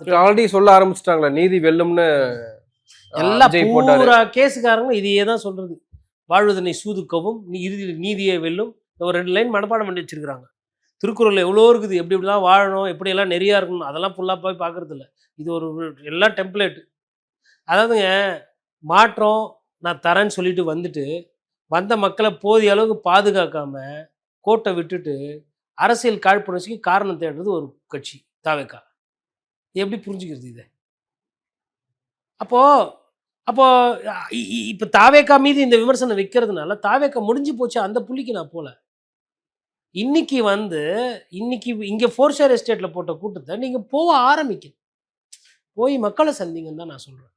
Already சொல்ல ஆரம்பிச்சிட்டாங்களே நீதி வெல்லும்னு எல்லா பூரா கேஸுக்காரங்களும் இதையே தான் சொல்றது. வாழ்வதனை சூதுக்கவும் நீ இறுதியில் நீதியை வெல்லும். ஒரு ரெண்டு லைன் மனப்பாடம் பண்ணி வச்சிருக்காங்க திருக்குறள் எவ்வளோ இருக்குது எப்படி எப்படிலாம் வாழணும் எப்படியெல்லாம் நெறியா இருக்கணும் அதெல்லாம் ஃபுல்லாக போய் பார்க்கறது இல்ல இது ஒரு எல்லாம் டெம்ப்ளேட் அதாவதுங்க மாற்றம் நான் தரேன்னு சொல்லிட்டு வந்துட்டு வந்த மக்களை போதிய அளவுக்கு பாதுகாக்காம கோட்டை விட்டுட்டு அரசியல் காழ்ப்புணர்ச்சிக்கு காரணம் தேடுறது ஒரு கட்சி தாவேக்கா. எப்படி புரிஞ்சுக்கிறது இதை? அப்போ அப்போது இப்போ தாவேக்கா மீது இந்த விமர்சனம் வைக்கிறதுனால தாவேக்கா முடிஞ்சு போச்சு அந்த புள்ளிக்கு நான் போகல இன்னைக்கு வந்து இன்னைக்கு இங்கே ஃபோர் ஷேர் எஸ்டேட்டில் போட்ட கூட்டத்தை நீங்கள் போக ஆரம்பிக்கணும். போய் மக்களை சந்திங்கன்னு தான் நான் சொல்கிறேன்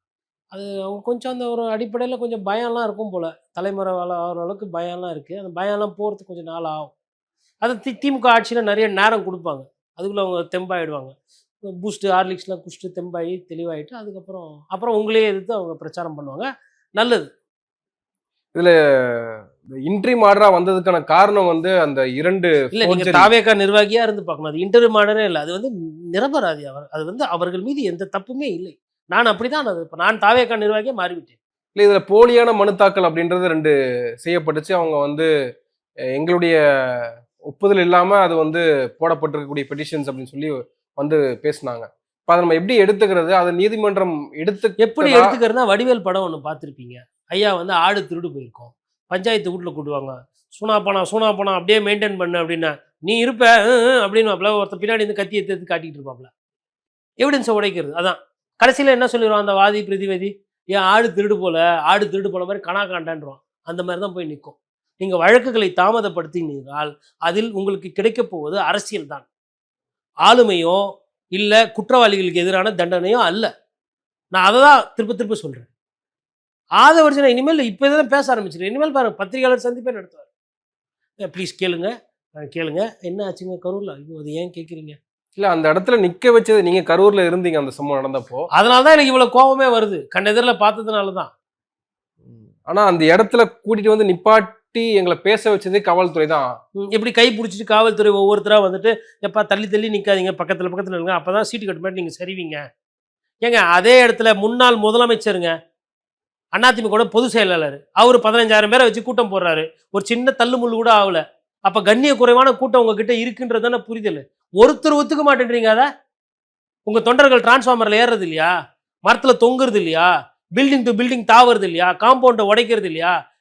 அது அவங்க கொஞ்சம் அந்த ஒரு அடிப்படையில் கொஞ்சம் பயம்லாம் இருக்கும் போல். தலைமுறை வேலை ஆகிற அளவுக்கு பயம்லாம் இருக்குது அந்த பயம்லாம் போகிறதுக்கு கொஞ்சம் நாள் ஆகும். அது தி திமுக ஆட்சியில் நிறைய நேரம் கொடுப்பாங்க. அதுக்குள்ளே அவங்க தெம்பாயிடுவாங்க. பூஸ்ட்டு ஹார்லிக்ஸ்லாம் குடிச்சிட்டு தெம்பாகி தெளிவாயிட்டு அதுக்கப்புறம் அப்புறம் உங்களே எதிர்த்து அவங்க பிரச்சாரம் பண்ணுவாங்க. நல்லது. இன்ட்ரி மாடரா வந்ததுக்கான காரணம் வந்து அந்த இரண்டு இல்ல நீங்க forgery. தாவேக்கா நிர்வாகியா இருந்து பார்க்கணும். அது இன்டர்வியூ மாடரே இல்லை. அது வந்து நிரபராதி அவர். அது வந்து அவர்கள் மீது எந்த தப்புமே இல்லை. நான் அப்படிதான் அது இப்ப நான் தாவேக்கா நிர்வாகியா மாறிவிட்டேன். இல்ல இதுல போலியான மனு தாக்கல் அப்படின்றது ரெண்டு செய்யப்பட்டுச்சு. அவங்க வந்து எங்களுடைய ஒப்புதல் இல்லாம அது வந்து போடப்பட்டிருக்கக்கூடிய பெட்டிஷன்ஸ் அப்படின்னு சொல்லி வந்து பேசுனாங்க. இப்ப அதை நம்ம எப்படி எடுத்துக்கிறது? அதை நீதிமன்றம் எடுத்து எப்படி எடுத்துக்கிறதுனா வடிவேல் படம் ஒன்று பார்த்துருப்பீங்க. ஐயா வந்து ஆடு திருடு போயிருக்கோம். பஞ்சாயத்து வீட்டில் கூட்டுவாங்க சூனா பணம் சூனா பணம் அப்படியே மெயின்டைன் பண்ணு அப்படின்னா நீ இருப்ப அப்படின்னு ஒருத்தர் பின்னாடி இருந்து கத்தி எடுத்து காட்டிட்டு இருப்பாப்ல. எவிடன்ஸை உடைக்கிறது. அதான். கடைசியில் என்ன சொல்லிடுவான் அந்த வாதி பிரதிவாதி? ஏன் ஆடு திருடு போல ஆடு திருடு போல மாதிரி கணா காண்டான்றான் அந்த மாதிரி தான் போய் நிற்கும் நீங்கள் வழக்குகளை தாமதப்படுத்தினீர்கள் அதில் உங்களுக்கு கிடைக்கப் போவது அரசியல் தான் ஆளுமையோ இல்லை குற்றவாளிகளுக்கு எதிரான தண்டனையோ அல்ல. நான் அதை தான் திரும்ப திரும்ப சொல்கிறேன் ஆதவர்ஜனா இனிமேல் இப்போ தான் பேச ஆரம்பிச்சிருக்கேன். இனிமேல் பாருங்க பத்திரிகையாளர் சந்திப்பே நடத்துவார். ப்ளீஸ் கேளுங்க. கேளுங்க. என்ன ஆச்சுங்க கரூரில்? ஐயோ அது ஏன் கேட்குறீங்க இல்ல அந்த இடத்துல நிக்க வச்சது நீங்க கரூர்ல இருந்தீங்க அந்த சம்பவம் நடந்தப்போ. அதனால தான் எனக்கு இவ்வளோ கோபமே வருது. கண்ணெதிரில் பார்த்ததுனால தான். ஆனா அந்த இடத்துல கூட்டிட்டு வந்து கூட்டி எங்களை பேச வச்சதே காவல்துறை தான். எப்படி கை பிடிச்சிட்டு காவல்துறை ஒவ்வொருத்தராக வந்துட்டு எப்பா தள்ளி தள்ளி நிற்காதீங்க பக்கத்தில் பக்கத்தில் இருங்க அப்போ தான் சீட்டு கட்டு மாதிரி நீங்கள் சரிவீங்க. ஏங்க அதே இடத்துல முன்னாள் முதலமைச்சருங்க அதிமுக பொதுச் செயலாளர் அவர் பதினஞ்சாயிரம் பேரை வச்சு கூட்டம் போடுறாரு. ஒரு சின்ன தள்ளுமுள்ளு கூட ஆகல. அப்போ கண்ணிய குறைவான கூட்டம் உங்ககிட்ட இருக்குன்றது தானே புரிதல்? ஒருத்தர் ஒத்துக்க மாட்டேன்றீங்க அதை? உங்கள் தொண்டர்கள் டிரான்ஸ்ஃபார்மரில் ஏறுறது இல்லையா? மரத்தில் தொங்குறது இல்லையா? பில்டிங் டு பில்டிங் தாவறது இல்லையா? காம்பவுண்டை உடைக்கிறது இல்லையா?